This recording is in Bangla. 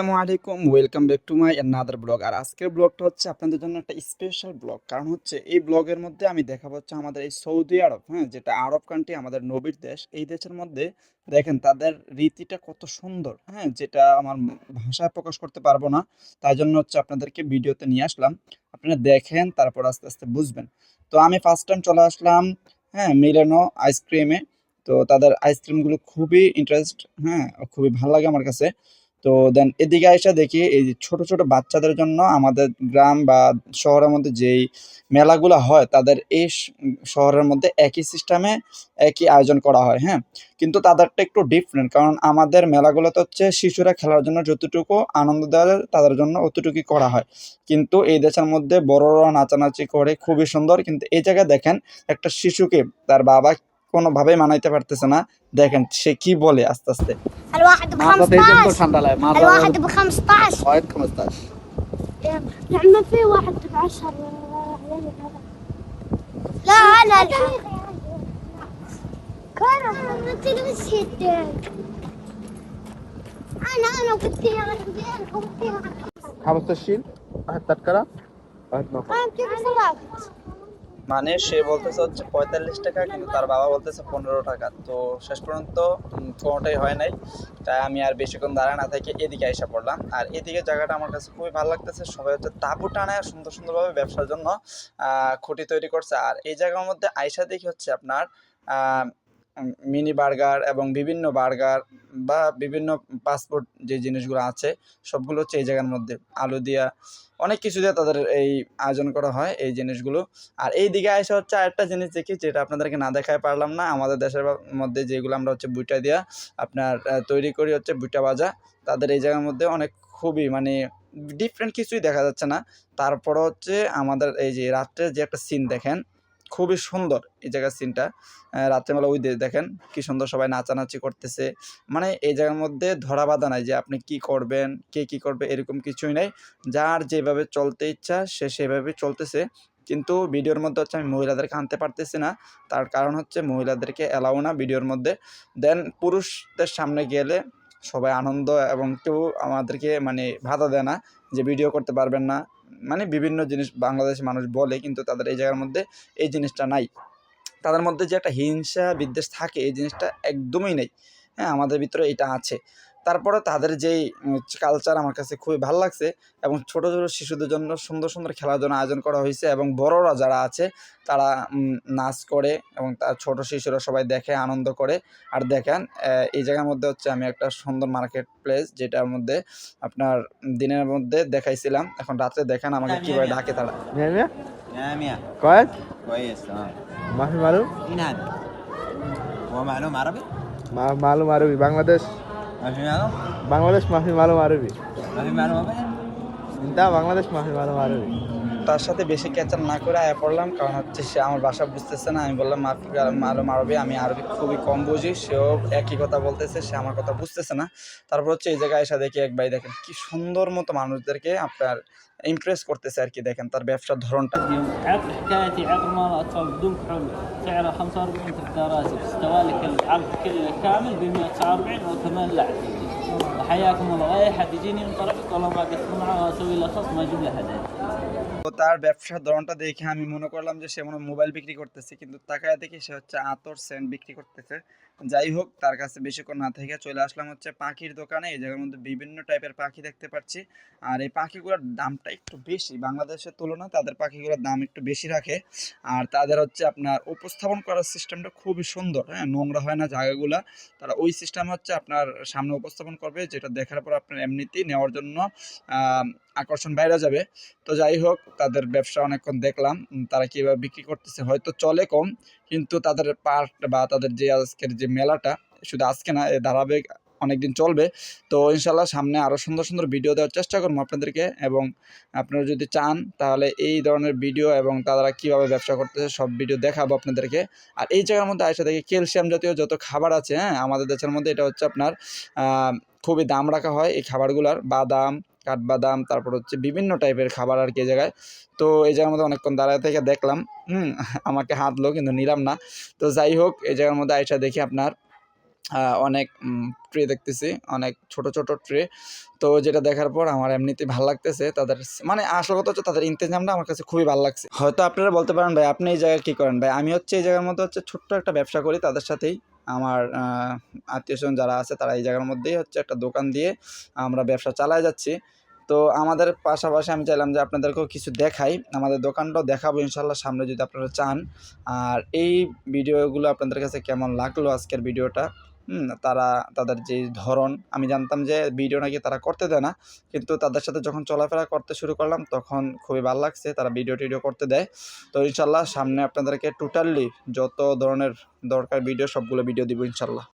আসসালামু আলাইকুম welcome back to my another blog আর আজকের ব্লগটা হচ্ছে আপনাদের জন্য একটা স্পেশাল ব্লগ কারণ হচ্ছে এই ব্লগের মধ্যে আমি দেখাবো হচ্ছে আমাদের এই সৌদি আরব হ্যাঁ যেটা আরব কান্ট্রি আমাদের নবীর দেশ। এই দেশের মধ্যে দেখেন তাদের রীতিটা কত সুন্দর হ্যাঁ যেটা আমার ভাষায় প্রকাশ করতে পারব না। তাই জন্য হচ্ছে আপনাদেরকে ভিডিওতে নিয়ে আসলাম। আপনারা দেখেন, তারপর আস্তে আস্তে বুঝবেন। তো আমি ফার্স্ট টাইম চলে আসলাম হ্যাঁ মিলানো আইসক্রিমে তো তাদের আইসক্রিমগুলো খুবই ইন্টারেস্ট হ্যাঁ খুবই ভালো লাগে আমার কাছে। তো দেন এদিকে এসে দেখি এই ছোট ছোট বাচ্চাদের জন্য আমাদের গ্রাম বা শহরের মধ্যে যেই মেলাগুলো হয়, তাদের এই শহরের মধ্যে একই সিস্টেমে একই আয়োজন করা হয় হ্যাঁ? কিন্তু তাদেরটা একটু ডিফারেন্ট কারণ আমাদের মেলাগুলোতে হচ্ছে শিশুরা খেলার জন্য যতটুকু আনন্দ দেওয়া তাদের জন্য অতটুকুই করা হয়। কিন্তু এই দেশের মধ্যে বড়রা নাচানাচি করে খুবই সুন্দর, কিন্তু এই জায়গায় দেখেন একটা শিশুকে, তার বাবা কোনোভাবেই মানাইতে পারতেছে না দেখেন সে কি বলে আস্তে আস্তে الواحد ب মাদ্রাসা এই জন্য 15 ঠান্ডা লাগে মাদ্রাসা الواحد ب 15 ওয়াহিদ 15 يعني ما في واحد ب 10 لا انا كرم انت ليش يدك انا انا قلت يا رجال قلت يا 15 শিল ওয়াহিদ টাটকারা ওয়াহিদ নকল قام تبي صلاة মানে সে বলতেছে হচ্ছে পঁয়তাল্লিশ টাকা, কিন্তু তার বাবা বলতেছে পনেরো টাকা। তো শেষ পর্যন্ত কোনোটাই হয় নাই। তাই আমি আর বেশিক্ষণ দাঁড়ায় না থেকে এদিকে এসে পড়লাম। আর এদিকে জায়গাটা আমার কাছে খুবই ভালো লাগতেছে, সবাই হচ্ছে তাঁবু টানায় সুন্দর সুন্দরভাবে ব্যবসার জন্য খুঁটি তৈরি করছে। আর এই জায়গার মধ্যে আয়সা দেখি হচ্ছে আপনার মিনি বার্গার এবং বিভিন্ন বার্গার বা বিভিন্ন পাসপোর্ট যে জিনিসগুলো আছে, সবগুলো হচ্ছে এই জায়গার মধ্যে। আলু দিয়া অনেক কিছু দিয়ে তাদের এই আয়োজন করা হয়, এই জিনিসগুলো। আর এই দিকে আসা হচ্ছে আরেকটা জিনিস দেখি, যেটা আপনাদেরকে না দেখায় পারলাম না। আমাদের দেশের মধ্যে যেগুলো আমরা হচ্ছে বুইটা দিয়া আপনার তৈরি করি হচ্ছে বুইটা ভাজা। তাদের এই জায়গার মধ্যে অনেক খুবই মানে ডিফারেন্ট কিছুই দেখা যাচ্ছে না। তারপরে হচ্ছে আমাদের এই যে রাত্রে যে একটা সিন দেখেন খুবই সুন্দর এই জায়গার সিনটা রাত্রেবেলা ওই দেখেন কি সুন্দর সবাই নাচানাচি করতেছে। মানে এই জায়গার মধ্যে ধরা বাঁধা নাই যে আপনি কি করবেন, কে কি করবে এরকম কিছুই নাই। যার যেভাবে চলতে ইচ্ছা সে সেভাবে চলতেছে। কিন্তু ভিডিওর মধ্যে হচ্ছে আমি মহিলাদেরকে আনতে পারতেছি না। তার কারণ হচ্ছে মহিলাদেরকে অ্যালাউ না ভিডিওর মধ্যে। দেন পুরুষদের সামনে গেলে সবাই আনন্দ এবং কেউ আমাদেরকে মানে ভাতা দেয় না যে ভিডিও করতে পারবেন না। মানে বিভিন্ন জিনিস বাংলাদেশের মানুষ বলে, কিন্তু তাদের এই জায়গার মধ্যে এই জিনিসটা নাই। তাদের মধ্যে যে একটা হিংসা বিদ্বেষ থাকে, এই জিনিসটা একদমই নেই। হ্যাঁ আমাদের ভিতরে এটা আছে। তারপরে তাদের যেই কালচার আমার কাছে খুবই ভালো লাগছে এবং ছোট ছোট শিশুদের জন্য সুন্দর সুন্দর খেলার জন্য আয়োজন করা হয়েছে এবং বড়রা যারা আছে তারা উম, নাচ করে এবং তার ছোট শিশুরা সবাই দেখে আনন্দ করে আর দেখেন আহ, এই জায়গার মধ্যে হচ্ছে আমি একটা সুন্দর মার্কেট প্লেস যেটার মধ্যে আপনার দিনের মধ্যে দেখাইছিলাম এখন রাত্রে দেখেন আমাকে কীভাবে ডাকে তারা মিয়া মিয়া يا ميا كويس كويس تمام ما في معلوم مين هذا؟ هو معلوم عربي؟ ما معلوم عربي بangladeش ما في معلوم؟ بangladeش ما في معلوم عربي ما في معلوم ابدا؟ انت بangladeش ما في معلوم عربي তার সাথে বেশি ক্যাচার না করে আয়া পড়লাম কারণ হচ্ছে সে আমার ভাষা বুঝতেছে না আমি বললাম মালুম আরবি আমি আরবি খুবই কম বুঝি সেও একই কথা বলতেছে সে আমার কথা বুঝতেছে না তারপর হচ্ছে এই জায়গায় এসে দেখি এক ভাই দেখেন কি সুন্দর মতো মানুষদেরকে আপনার ইমপ্রেস করতেছে আর কি দেখেন তার ব্যবসার ধরনটা عطر হায়াকুম রায়হা তিজিনি মিন তরফ কলমা কিসমা ওয়া সুবিল তো তার ব্যবসার ধরনটা দেখে আমি মনে করলাম যে সে মনে মোবাইল বিক্রি করতেছে, কিন্তু তাকায় দেখে সে হচ্ছে আতর সেন্ট বিক্রি করতেছে। যাই হোক, তার কাছে বেশিক্ষণ না থেকে চলে আসলাম হচ্ছে পাখির দোকানে। এই জায়গার মধ্যে বিভিন্ন টাইপের পাখি দেখতে পাচ্ছি। আর এই পাখিগুলোর দামটা একটু বেশি। বাংলাদেশের তুলনায় তাদের পাখিগুলোর দাম একটু বেশি রাখে। আর তাদের হচ্ছে আপনার উপস্থাপন করার সিস্টেমটা খুবই সুন্দর। হ্যাঁ নোংরা হয় না জায়গাগুলো। তারা ওই সিস্টেম হচ্ছে আপনার সামনে উপস্থাপন করবে যে যেটা দেখার পর আপনার এমনিতেই নেওয়ার জন্য আকর্ষণ বাইরে যাবে। তো যাই হোক, তাদের ব্যবসা অনেকক্ষণ দেখলাম তারা কীভাবে বিক্রি করতেছে। হয়তো চলে কম, কিন্তু তাদের পার্ট বা তাদের যে আজকের যে মেলাটা, শুধু আজকে না, এ ধারাবাহিক অনেকদিন চলবে। তো ইনশাল্লাহ সামনে আরও সুন্দর সুন্দর ভিডিও দেওয়ার চেষ্টা করব আপনাদেরকে এবং আপনারা যদি চান তাহলে এই ধরনের ভিডিও এবং তারা কীভাবে ব্যবসা করতেছে সব ভিডিও দেখাবো আপনাদেরকে। আর এই জায়গার মধ্যে আসা দেখি ক্যালসিয়াম জাতীয় যত খাবার আছে হ্যাঁ আমাদের দেশের মধ্যে এটা হচ্ছে আপনার খুবই দাম রাখা হয় এই খাবারগুলোর। বাদাম, কাঠবাদাম, তারপর হচ্ছে বিভিন্ন টাইপের খাবার আর কি জায়গায়। তো এই জায়গার মধ্যে অনেকক্ষণ দাঁড়ায় থেকে দেখলাম, হুম, আমাকে হাতলো কিন্তু নিলাম না। তো যাই হোক, এই জায়গার মধ্যে আইসা দেখি আপনার অনেক ট্রে দেখতেছি, অনেক ছোট ছোট ট্রে তো যেটা দেখার পর আমার এমনিতেই ভালো লাগতেছে, তাদের মানে আসল কথা হচ্ছে তাদের ইন্তজামটা আমার কাছে খুবই ভালো লাগছে। হয়তো আপনারা বলতে পারেন, ভাই, আপনি এই জায়গায় কী করেন? ভাই, আমি হচ্ছে এই জায়গার মধ্যে হচ্ছে ছোট্ট একটা ব্যবসা করি, তাদের সাথেই। আমার আত্মীয় স্বজন যারা আছে, তারা এই জায়গার মধ্যেই হচ্ছে একটা দোকান দিয়ে আমরা ব্যবসা চালায় যাচ্ছি। তো আমাদের পাশাপাশি আমি চাইলাম যে আপনাদেরকেও কিছু দেখাই, আমাদের দোকানটাও দেখাবো ইনশাল্লাহ সামনে যদি আপনারা চান। আর এই ভিডিওগুলো আপনাদের কাছে কেমন লাগল আজকের ভিডিওটা? তারা, তাদের যে ধরন, আমি জানতাম যে ভিডিও নাকি তারা করতে দেয় না, কিন্তু তাদের সাথে যখন চলাফেরা করতে শুরু করলাম, তখন খুবই ভালো লাগছে, তারা ভিডিও টিডিও করতে দেয়। তো ইনশাল্লাহ সামনে আপনাদেরকে টোটালি যত ধরনের দরকার ভিডিও সবগুলো ভিডিও দিব ইনশাল্লাহ।